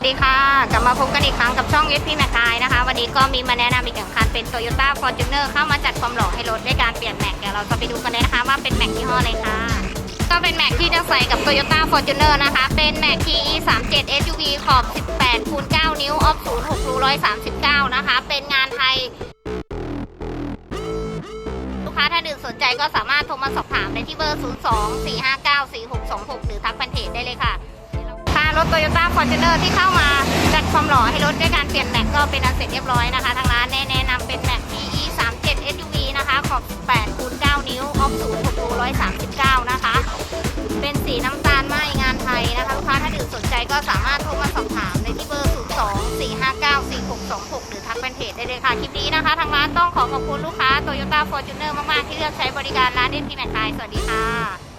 สวัสดีค่ะ กลับมาพบกันอีกครั้งกับช่อง SP แม็กไนะคะ วันนี้ก็มีมาแนะนำอีกหนึ่งคันเป็น Toyota Fortuner เข้ามาจัดความหล่อให้รถด้วยการเปลี่ยนแม็กเดี๋ยวเราจะไปดูกันเลยนะคะว่าเป็นแม็กยี่ห้ออะไรค่ะ ก็เป็นแม็กที่จะใส่กับ Toyota Fortuner นะคะ เป็นแม็ก TE 3 7 SUV ขอบ 18คูณ9นิ้ว ออฟ0 6รู139 นะคะ เป็นงานไทย ลูกค้าท่านอื่นสนใจก็สามารถโทรมาสอบถามได้ที่เบอร์ 02 459 4626 หรือทักแฟนเพจได้เลยค่ะ ค่ะรถ Toyota Fortuner ที่เข้ามาจัดความหล่อให้รถด้วยการเปลี่ยนแม็กก็เป็นอันเสร็จเรียบร้อยนะคะทางร้านแนะนำเป็นแม็ก PE 3 7 SUV นะคะ ขอบ8คูณ9นิ้ว ออฟ0 6รู139 นะคะ เป็นสีน้ำตาลไหมงานไทยนะคะลูกค้าถ้าดื่นสนใจก็สามารถโทรมาสอบถามในที่เบอร์ 02 459 4626 หรือทักแฟนเพจได้เลยค่ะ คลิปนี้นะคะ ทางร้านต้องขอขอบคุณลูกค้า Toyota Fortuner มาก ๆ ที่เลือกใช้บริการร้านเดนพีแม็กไทยสวัสดีค่ะ